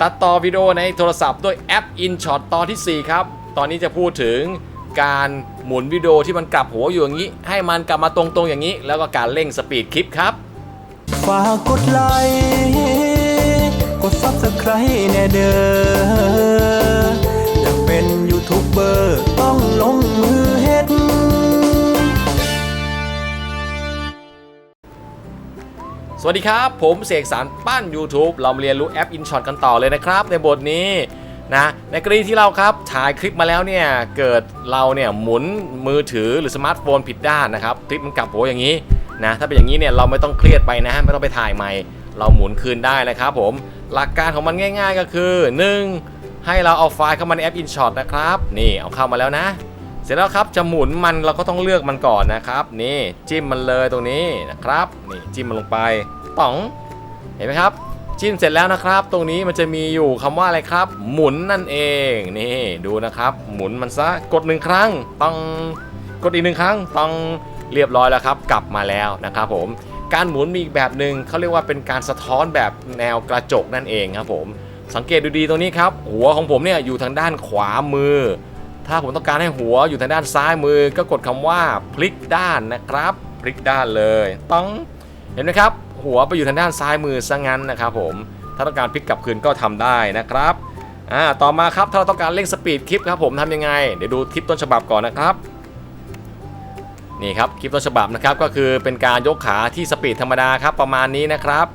ตัดต่อวิดีโอในโทรศัพท์ด้วยแอป InShot ตอนทีสี่ 4 ครับ ตอนนี้จะพูดถึงการหมุนวิดีโอที่มันกลับหัวอยู่อย่างนี้ ให้มันกลับมาตรงๆอย่างนี้ แล้วก็การเร่งสปีดคลิปครับ ฝากกดไลค์ กดซับสไคร b e แน่เด้อ สวัสดีครับ ผมเสกสรรปั้น YouTube เรามาเรียนรู้แอป InShot กันต่อเลยนะครับ ในบทนี้นะในกรณีที่เราครับถ่ายคลิปมาแล้วเนี่ย เกิดเราเนี่ยหมุนมือถือหรือสมาร์ทโฟนผิดด้านนะครับคลิปมันกลับหัวอย่างนี้นะถ้าเป็นอย่างนี้เนี่ยเราไม่ต้องเครียดไปนะไม่ต้องไปถ่ายใหม่ เราหมุนคืนได้นะครับผมหลักการของมันง่าย ๆ ก็คือ 1. ให้เราเอาไฟล์เข้ามาในแอป InShot นะครับนี่เอาเข้ามาแล้วนะ เสร็จแล้วครับจะหมุนมันเราก็ต้องเลือกมันก่อนนะครับ นี่จิ้มมันเลยตรงนี้นะครับ นี่จิ้มมันลงไป ป๋อง เห็นไหมครับ จิ้มเสร็จแล้วนะครับ ตรงนี้มันจะมีอยู่คำว่าอะไรครับ หมุนนั่นเอง นี่ดูนะครับ หมุนมันซะ กดหนึ่งครั้งต้องกดอีกหนึ่งครั้งต้องเรียบร้อยแล้วครับ กลับมาแล้วนะครับผมการหมุนมีอีกแบบหนึ่งเขาเรียกว่าเป็นการสะท้อนแบบแนวกระจกนั่นเองครับผมสังเกตดูดีตรงนี้ครับ หัวของผมเนี่ยอยู่ทางด้านขวามือ ถ้าผมต้องการให้หัวอยู่ทางด้านซ้ายมือ ก็กดคำว่าพลิกด้านนะครับ พลิกด้านเลยต้องเห็นไหมครับ หัวไปอยู่ทางด้านซ้ายมือซะงั้นนะครับผม ถ้าต้องการพลิกกลับคืนก็ทำได้นะครับ อ่า ต่อมาครับ ถ้าเราต้องการเร่งสปีดคลิปครับผมทำยังไง เดี๋ยวดูคลิปต้นฉบับก่อนนะครับ นี่ครับคลิปต้นฉบับนะครับ ก็คือเป็นการยกขาที่สปีดธรรมดาครับประมาณนี้นะครับ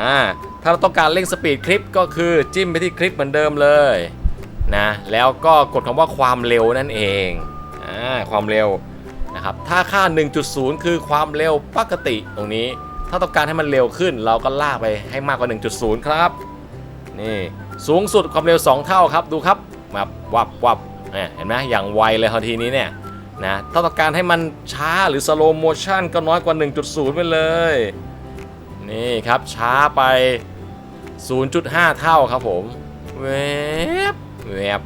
อ่า ถ้าเราต้องการเร่งสปีดคลิปก็คือจิ้มไปที่คลิปเหมือนเดิมเลยนะ แล้วก็กดคำว่าความเร็วนั่นเอง อ่า ความเร็วนะครับ ถ้าค่า 1.0 คือความเร็วปกติตรงนี้ ถ้าต้องการให้มันเร็วขึ้น เราก็ลากไปให้มากกว่า 1.0 ครับ นี่สูงสุดความเร็ว 2 เท่าครับดูครับแบบวับวับเนี่ยเห็นไหมอย่างไวเลยทันทีนี้เนี่ยนะถ้าต้องการให้มันช้าหรือ slow motion ก็น้อยกว่า 1.0 ไปเลย นี่ครับช้าไป 0.5 เท่าครับผมแวบแวบ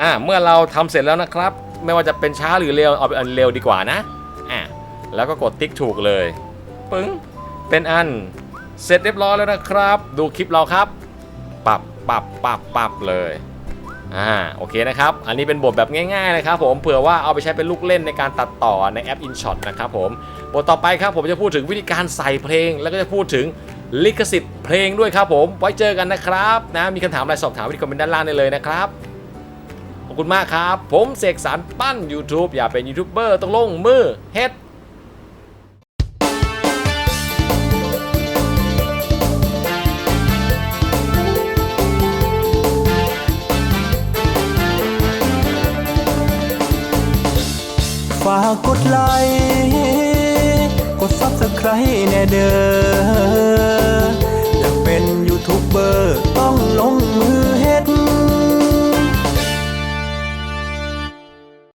อะเมื่อเราทำเสร็จแล้วนะครับ ไม่ว่าจะเป็นช้าหรือเร็วเอาเป็นอันเร็วดีกว่านะอะแล้วก็กดติ๊กถูกเลย ปึ้ง เป็นอันเสร็จเรียบร้อยแล้วนะครับ ดูคลิปเราครับปับปับปับปับเลยอ่าโอเคนะครับ อันนี้เป็นบทแบบง่ายๆนะครับผมเผื่อว่าเอาไปใช้เป็นลูกเล่นในการตัดต่อในแอป InShot นะครับผมบทต่อไปครับผมจะพูดถึงวิธีการใส่เพลง แล้วก็จะพูดถึงลิขสิทธิ์เพลงด้วยครับผม ไว้เจอกันนะครับนะมีคำถามอะไรสอบถามที่คอมเมนต์ด้านล่างได้เลยนะครับขอบคุณมากครับ ผมเสกสรรปั้น YouTube อย่าเป็นยูทูบเบอร์ต้องลงมือเฮ็ด ใครแน่เด้อ